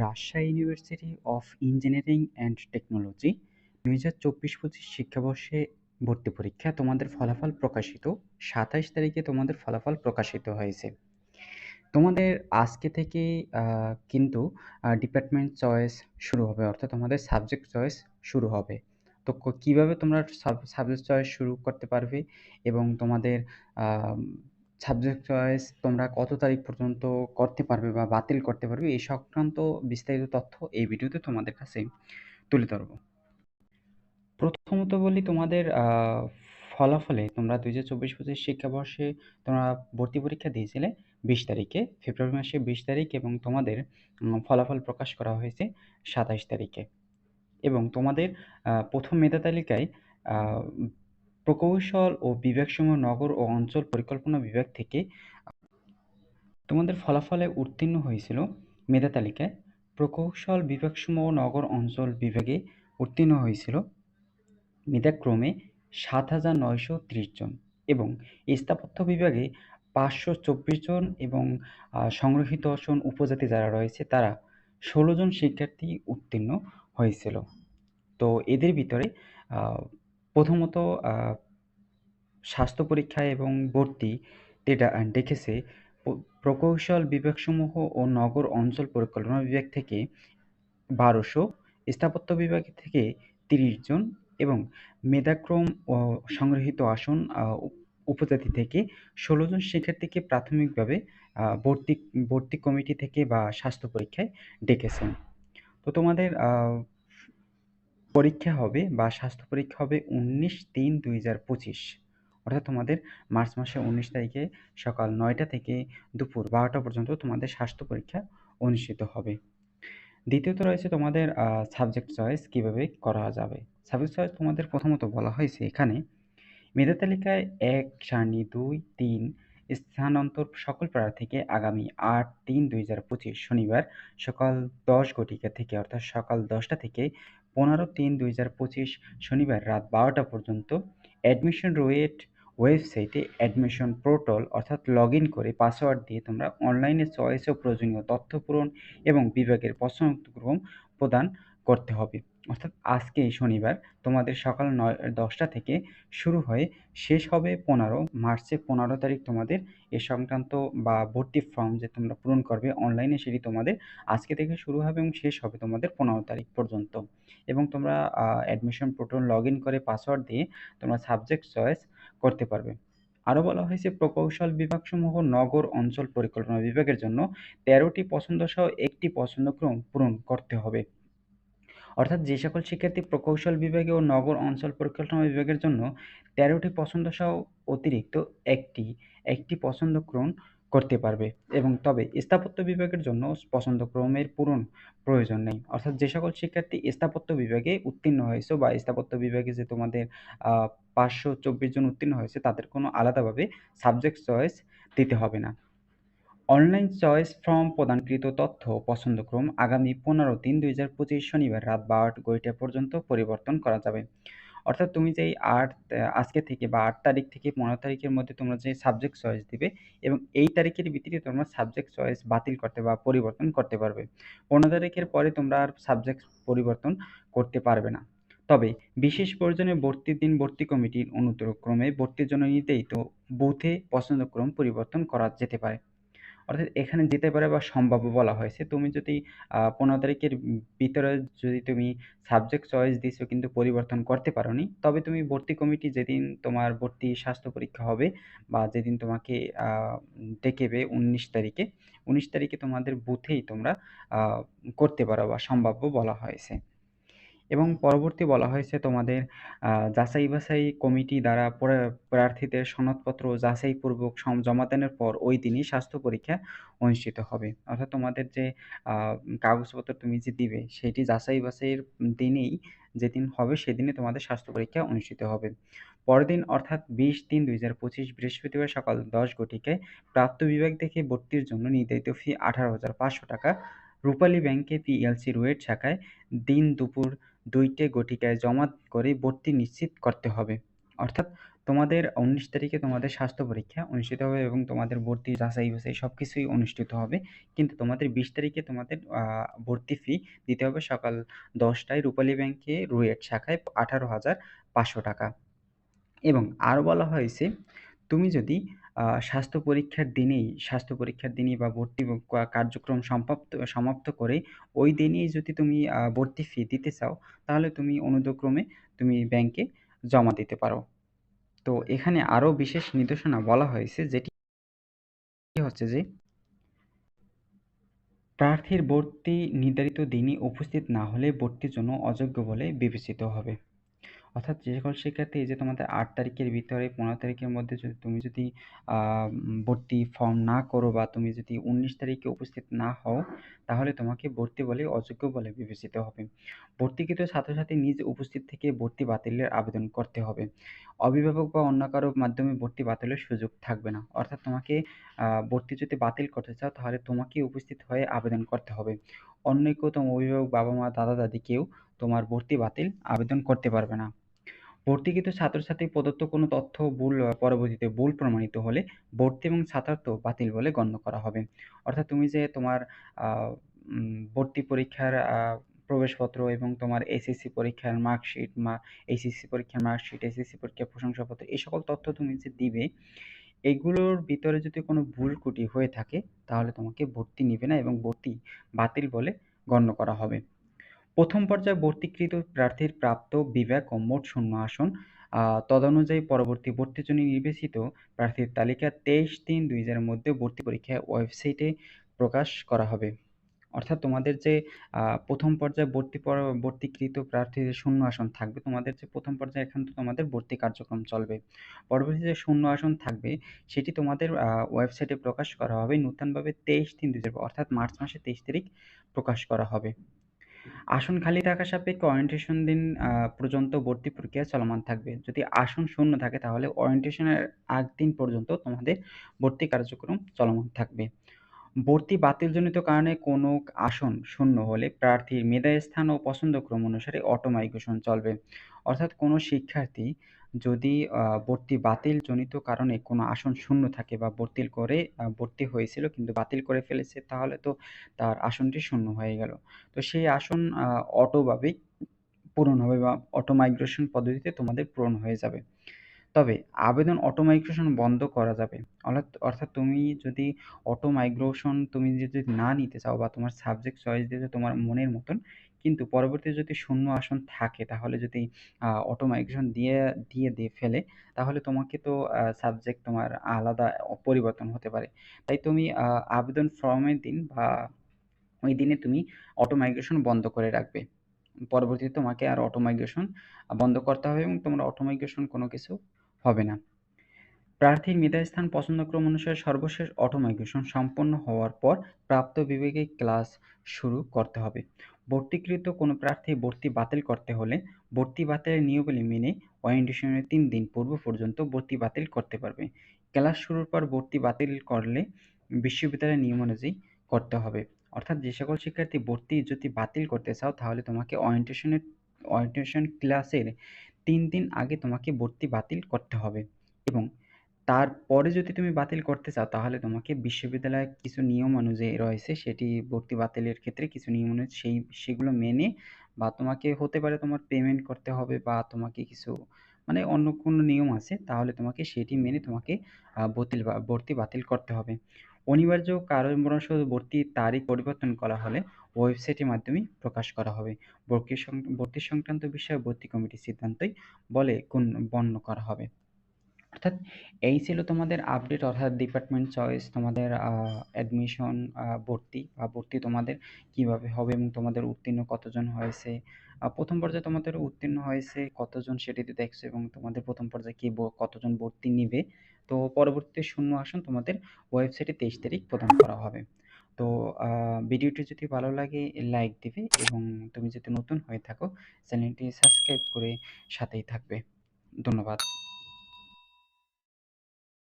Rajshahi university of engineering and technology দুই হাজার চব্বিশ পঁচিশ শিক্ষাবর্ষে ভর্তি পরীক্ষা তোমাদের ফলাফল প্রকাশিত। সাতাইশ তারিখে তোমাদের ফলাফল প্রকাশিত হয়েছে। তোমাদের আজকে থেকে কিন্তু ডিপার্টমেন্ট চয়েস শুরু হবে, অর্থাৎ তোমাদের সাবজেক্ট চয়েস শুরু হবে। তো কীভাবে তোমরা সাবজেক্ট চয়েস শুরু করতে পারবে এবং তোমাদের সাবজেক্ট চয়েস তোমরা কত তারিখ পর্যন্ত করতে পারবে বা বাতিল করতে পারবে, এই সংক্রান্ত বিস্তারিত তথ্য এই ভিডিওতে তোমাদের কাছে তুলে ধরব। প্রথমত বলি তোমাদের ফলাফলে তোমরা দুই হাজার চব্বিশ পঁচিশ শিক্ষাবর্ষে তোমরা ভর্তি পরীক্ষা দিয়েছিলে বিশ তারিখে, ফেব্রুয়ারি মাসে বিশ তারিখ এবং তোমাদের ফলাফল প্রকাশ করা হয়েছে সাতাইশ তারিখে এবং তোমাদের প্রথম মেধা তালিকায় প্রকৌশল ও বিভাগসমূহ নগর ও অঞ্চল পরিকল্পনা বিভাগ থেকে তোমাদের ফলাফলে উত্তীর্ণ হয়েছিল মেধা তালিকায়। প্রকৌশল বিভাগসমূহ নগর অঞ্চল বিভাগে উত্তীর্ণ হয়েছিল মেধাক্রমে সাত হাজার নয়শো ত্রিশ জন এবং স্থাপত্য বিভাগে পাঁচশো চব্বিশ জন এবং সংরক্ষিত আসন উপজাতি যারা রয়েছে তারা ষোলো জন শিক্ষার্থী উত্তীর্ণ হয়েছিল। তো এদের ভিতরে প্রথমত স্বাস্থ্য পরীক্ষা এবং ভর্তি এটা দেখেছে প্রকৌশল বিভাগসমূহ ও নগর অঞ্চল পরিকল্পনা বিভাগ থেকে বারোশো, স্থাপত্য বিভাগ থেকে তিরিশ জন এবং মেধাক্রম ও সংগৃহীত আসন উপজাতি থেকে ষোলো জন শিক্ষার্থীকে প্রাথমিকভাবে ভর্তি ভর্তি কমিটি থেকে বা স্বাস্থ্য পরীক্ষায় ডেকেছেন। তো তোমাদের পরীক্ষা হবে বা স্বাস্থ্য পরীক্ষা হবে উনিশ তিন দুই হাজার পঁচিশ। অর্থাৎ তোমাদের মার্চ মাসের উনিশ তারিখে সকাল নয়টা থেকে দুপুর বারোটা পর্যন্ত তোমাদের স্বাস্থ্য পরীক্ষা অনুষ্ঠিত হবে। দ্বিতীয়ত রয়েছে তোমাদের সাবজেক্ট চয়েস কীভাবে করা যাবে। সাবজেক্ট চয়েস তোমাদের প্রথমত বলা হয়েছে এখানে, মেধা তালিকায় এক, সারণী দুই, তিন, স্থানান্তর সকল প্রার্থীকে আগামী আট তিন দুই হাজার পঁচিশ শনিবার সকাল দশ ঘটিকা থেকে, অর্থাৎ সকাল দশটা থেকে পনেরো তিন দুই হাজার পঁচিশ শনিবার রাত বারোটা পর্যন্ত অ্যাডমিশন রোয়েট ওয়েবসাইটে অ্যাডমিশন পোর্টাল অর্থাৎ লগ ইন করে পাসওয়ার্ড দিয়ে তোমরা অনলাইনে চয়েস ও প্রয়োজনীয় তথ্য পূরণ এবং বিভাগের পছন্দক্রম প্রদান করতে হবে। অর্থাৎ আজকেই শনিবার, তোমাদের সকাল নয়, দশটা থেকে শুরু হয়ে শেষ হবে পনেরো, মার্চের পনেরো তারিখ তোমাদের এ সংক্রান্ত বা ভর্তি ফর্ম যে তোমরা পূরণ করবে অনলাইনে সেটি তোমাদের আজকে থেকে শুরু হবে এবং শেষ হবে তোমাদের পনেরো তারিখ পর্যন্ত। এবং তোমরা অ্যাডমিশন পোর্টাল লগ ইন করে পাসওয়ার্ড দিয়ে তোমরা সাবজেক্ট চয়েস করতে পারবে। আরও বলা হয়েছে, প্রকৌশল বিভাগসমূহ নগর অঞ্চল পরিকল্পনা বিভাগের জন্য তেরোটি পছন্দসহ একটি পছন্দক্রম পূরণ করতে হবে। অর্থাৎ যে সকল শিক্ষার্থী প্রকৌশল বিভাগে ও নগর অঞ্চল পরিকল্পনা বিভাগের জন্য তেরোটি পছন্দ সহ অতিরিক্ত একটি একটি পছন্দক্রম করতে পারবে এবং তবে স্থাপত্য বিভাগের জন্য পছন্দক্রমের পূরণ প্রয়োজন নেই। অর্থাৎ যে সকল শিক্ষার্থী স্থাপত্য বিভাগে উত্তীর্ণ হয়েছে বা স্থাপত্য বিভাগে যে তোমাদের পাঁচশো চব্বিশ জন উত্তীর্ণ হয়েছে, তাদের কোনো আলাদাভাবে সাবজেক্ট চয়েস দিতে হবে না। অনলাইন চয়েস ফর্ম প্রদানকৃত তথ্য পছন্দক্রম আগামী পনেরো তিন দুই হাজার পঁচিশ শনিবার রাত বারোটা গইটা পর্যন্ত পরিবর্তন করা যাবে। অর্থাৎ তুমি যেই আট আজকে থেকে বা আট তারিখ থেকে পনেরো তারিখের মধ্যে তোমরা যে সাবজেক্ট চয়েস দিবে এবং এই তারিখের ভিত্তিতে তোমরা সাবজেক্ট চয়েস বাতিল করতে বা পরিবর্তন করতে পারবে। পনেরো তারিখের পরে তোমরা আর সাবজেক্ট পরিবর্তন করতে পারবে না। তবে বিশেষ প্রয়োজনে ভর্তির দিন ভর্তি কমিটির অনুত্তরক্রমে ভর্তির জন্য নির্ধারিত বুথে পছন্দক্রম পরিবর্তন করা যেতে পারে। অর্থাৎ এখানে যেতে পারে বা সম্ভাব্য বলা হয়েছে। তুমি যদি পনেরো তারিখের ভিতরে যদি তুমি সাবজেক্ট চয়েস দিছো কিন্তু পরিবর্তন করতে পারোনি, তবে তুমি ভর্তি কমিটি যেদিন তোমার ভর্তি স্বাস্থ্য পরীক্ষা হবে বা যেদিন তোমাকে ডেকেবে উনিশ তারিখে উনিশ তারিখে তোমাদের বুথেই তোমরা করতে পারো বা সম্ভাব্য বলা হয়েছে। এবং পরবর্তী বলা হয়েছে তোমাদের যাচাই বাছাই কমিটি দ্বারা প্রার্থীদের সনদপত্র যাচাইপূর্বক জমাদানের পর ওই দিনই স্বাস্থ্য পরীক্ষা অনুষ্ঠিত হবে। অর্থাৎ তোমাদের যে কাগজপত্র তুমি যে দিবে, সেটি যাচাই বাছাইয়ের দিনেই যেদিন হবে সেদিনে তোমাদের স্বাস্থ্য পরীক্ষা অনুষ্ঠিত হবে। পরের দিন অর্থাৎ বিশ তিন দুই হাজার পঁচিশ বৃহস্পতিবার সকাল দশ ঘটিকায় প্রাপ্ত বিভাগ থেকে ভর্তির জন্য নির্ধারিত ফি আঠারো হাজার পাঁচশো টাকা। রূপালী ব্যাংকে পিএলসি রুয়েট শাখায় দিন দুপুর দুইটে গটিকায় জমা করে ভর্তি নিশ্চিত করতে হবে। অর্থাৎ তোমাদের উনিশ তারিখে তোমাদের স্বাস্থ্য পরীক্ষা অনুষ্ঠিত হবে এবং তোমাদের ভর্তি, যাচাই বাছাই সব কিছুই অনুষ্ঠিত হবে। কিন্তু তোমাদের বিশ তারিখে তোমাদের ভর্তি ফি দিতে হবে সকাল দশটায় রূপালী ব্যাংকে রুয়েট শাখায় আঠারো হাজার পাঁচশো টাকা। এবং আরও বলা হয়েছে, তুমি যদি স্বাস্থ্য পরীক্ষার দিনেই, স্বাস্থ্য পরীক্ষার দিনেই বা ভর্তি কার্যক্রম সমাপ্ত সমাপ্ত করে ওই দিনেই যদি তুমি ভর্তি ফি দিতে চাও, তাহলে তুমি অনুদ্যক্রমে তুমি ব্যাংকে জমা দিতে পারো। তো এখানে আরও বিশেষ নির্দেশনা বলা হয়েছে, যেটি হচ্ছে যে, প্রার্থীর ভর্তি নির্ধারিত দিনে উপস্থিত না হলে ভর্তির জন্য অযোগ্য বলে বিবেচিত হবে। অর্থাৎ যে সকল শিক্ষার্থী যে তোমাদের আট তারিখের ভিতরে, পনেরো তারিখের মধ্যে যদি তুমি যদি ভর্তি ফর্ম না করো বা তুমি যদি উনিশ তারিখে উপস্থিত না হও, তাহলে তোমাকে ভর্তি বলে অযোগ্য বলে বিবেচিত হবে। ভর্তিকৃত ছাত্রছাত্রী নিজ উপস্থিত থেকে ভর্তি বাতিলের আবেদন করতে হবে। অভিভাবক বা অন্য কারও মাধ্যমে ভর্তি বাতিলের সুযোগ থাকবে না। অর্থাৎ তোমাকে ভর্তি যদি বাতিল করতে চাও, তাহলে তোমাকে উপস্থিত হয়ে আবেদন করতে হবে। অন্য কেউ তোমার অভিভাবক বাবা মা, দাদা দাদি কেউ তোমার ভর্তি বাতিল আবেদন করতে পারবে না। ভর্তিকৃত ছাত্রছাত্রী প্রদত্ত কোনো তথ্য, ভুল পরবর্তীতে ভুল প্রমাণিত হলে ভর্তি এবং ছাত্রার্থ বাতিল বলে গণ্য করা হবে। অর্থাৎ তুমি যে তোমার ভর্তি পরীক্ষার প্রবেশপত্র এবং তোমার এসএসসি পরীক্ষার মার্কশিট মা এইচএসসি পরীক্ষার মার্কশিট এসএসসি পরীক্ষার প্রশংসাপত্র, এই সকল তথ্য তুমি যে দিবে, এগুলোর ভিতরে যদি কোনো ভুল ত্রুটি হয়ে থাকে, তাহলে তোমাকে ভর্তি নিবে না এবং ভর্তি বাতিল বলে গণ্য করা হবে। প্রথম পর্যায়ে ভর্তিকৃত প্রার্থীর প্রাপ্ত বিভাগ ও মোট শূন্য আসন তদনুযায়ী পরবর্তী ভর্তির জন্য নির্বাচিত প্রার্থীর তালিকা তেইশ তিন দুই হাজারের মধ্যে ভর্তি পরীক্ষা ওয়েবসাইটে প্রকাশ করা হবে। অর্থাৎ তোমাদের যে প্রথম পর্যায়ে ভর্তি ভর্তিকৃত প্রার্থীদের শূন্য আসন থাকবে, তোমাদের যে প্রথম পর্যায়ে এখান তো তোমাদের ভর্তি কার্যক্রম চলবে। পরবর্তী যে শূন্য আসন থাকবে, সেটি তোমাদের ওয়েবসাইটে প্রকাশ করা হবে। নূতনভাবে তেইশ তিন দুই অর্থাৎ মার্চ মাসে তেইশ তারিখ প্রকাশ করা হবে। আসন খালি থাকা সাপেক্ষে অরিয়েন্টেশন দিন পর্যন্ত ভর্তি প্রক্রিয়া চলমান থাকবে। যদি আসন শূন্য থাকে তাহলে অরিয়েন্টেশনের আগ দিন পর্যন্ত তোমাদের ভর্তি কার্যক্রম চলমান থাকবে। ভর্তি বাতিলজনিত কারণে কোনো আসন শূন্য হলে প্রার্থীর মেধা স্থান ও পছন্দক্রম অনুসারে অটোমাইগ্রেশন চলবে। অর্থাৎ কোনো শিক্ষার্থী যদি ভর্তি বাতিলজনিত কারণে কোনো আসন শূন্য থাকে বা ভর্তি করে ভর্তি হয়েছিল কিন্তু বাতিল করে ফেলেছে, তাহলে তো তার আসনটি শূন্য হয়ে গেল। তো সেই আসন অটোভাবে পূরণ হবে বা অটো মাইগ্রেশন পদ্ধতিতে তোমাদের পূরণ হয়ে যাবে। তবে আবেদন অটো মাইগ্রেশন বন্ধ করা যাবে। অর্থাৎ তুমি যদি অটো মাইগ্রেশন তুমি যদি না নিতে চাও বা তোমার সাবজেক্ট চয়েস দিতে তোমার মনের মতন কিন্তু পরবর্তীতে যদি শূন্য আসন থাকে, তাহলে যদি অটো মাইগ্রেশন দিয়ে দিয়ে দিয়ে ফেলে, তাহলে তোমাকে তো সাবজেক্ট তোমার আলাদা পরিবর্তন হতে পারে। তাই তুমি আবেদন ফর্মের দিন বা ওই দিনে তুমি অটো মাইগ্রেশন বন্ধ করে রাখবে। পরবর্তীতে তোমাকে আর অটো মাইগ্রেশন বন্ধ করতে হবে এবং তোমার অটো মাইগ্রেশন কোনো কিছু হবে না। প্রার্থীর মেধাস্থান পছন্দক্রম অনুসারে সর্বশেষ অটো মাইগ্রেশন সম্পন্ন হওয়ার পর প্রাপ্ত বিভাগে ক্লাস শুরু করতে হবে। ভর্তিকৃত কোনো প্রার্থী ভর্তি বাতিল করতে হলে ভর্তি বাতিলের নিয়মাবলী মেনে ওরিয়েন্টেশনের তিন দিন পূর্ব পর্যন্ত ভর্তি বাতিল করতে পারবে। ক্লাস শুরুর পর ভর্তি বাতিল করলে বিশ্ববিদ্যালয়ের নিয়ম অনুযায়ী করতে হবে। অর্থাৎ যে সকল শিক্ষার্থী ভর্তি যদি বাতিল করতে চাও, তাহলে তোমাকে ওরিয়েন্টেশনের ওরিয়েন্টেশন ক্লাসের তিন দিন আগে তোমাকে ভর্তি বাতিল করতে হবে এবং তারপরে যদি তুমি বাতিল করতে চাও, তাহলে তোমাকে বিশ্ববিদ্যালয়ের কিছু নিয়ম অনুযায়ী রয়েছে, সেটি ভর্তি বাতিলের ক্ষেত্রে কিছু নিয়ম অনুযায়ী সেই, সেগুলো মেনে বা তোমাকে হতে পারে তোমার পেমেন্ট করতে হবে বা তোমাকে কিছু মানে অন্য কোনো নিয়ম আছে, তাহলে তোমাকে সেটি মেনে তোমাকে বাতিল ভর্তি বাতিল করতে হবে। অনিবার্য কারণবশত ভর্তির তারিখ পরিবর্তন করা হলে ওয়েবসাইটের মাধ্যমে প্রকাশ করা হবে। ভর্তি সংক্রান্ত বিষয়ে ভর্তি কমিটির সিদ্ধান্তই বলে বর্ণ করা হবে। অর্থাৎ এই ছিল তোমাদের আপডেট অর্থাৎ ডিপার্টমেন্ট চয়েস তোমাদের অ্যাডমিশন ভর্তি বা ভর্তি তোমাদের কীভাবে হবে এবং তোমাদের উত্তীর্ণ কতজন হয়েছে। প্রথম পর্যায়ে তোমাদের উত্তীর্ণ হয়েছে কতজন সেটিতে দেখছ এবং তোমাদের প্রথম পর্যায়ে কি কতজন ভর্তি নিবে। তো পরবর্তী শূন্য আসন তোমাদের ওয়েবসাইটে তেইশ তারিখ প্রদান করা হবে। তো ভিডিওটি যদি ভালো লাগে লাইক দিবে এবং তুমি যদি নতুন হয়ে থাকো চ্যানেলটি সাবস্ক্রাইব করে সাথেই থাকবে। ধন্যবাদ।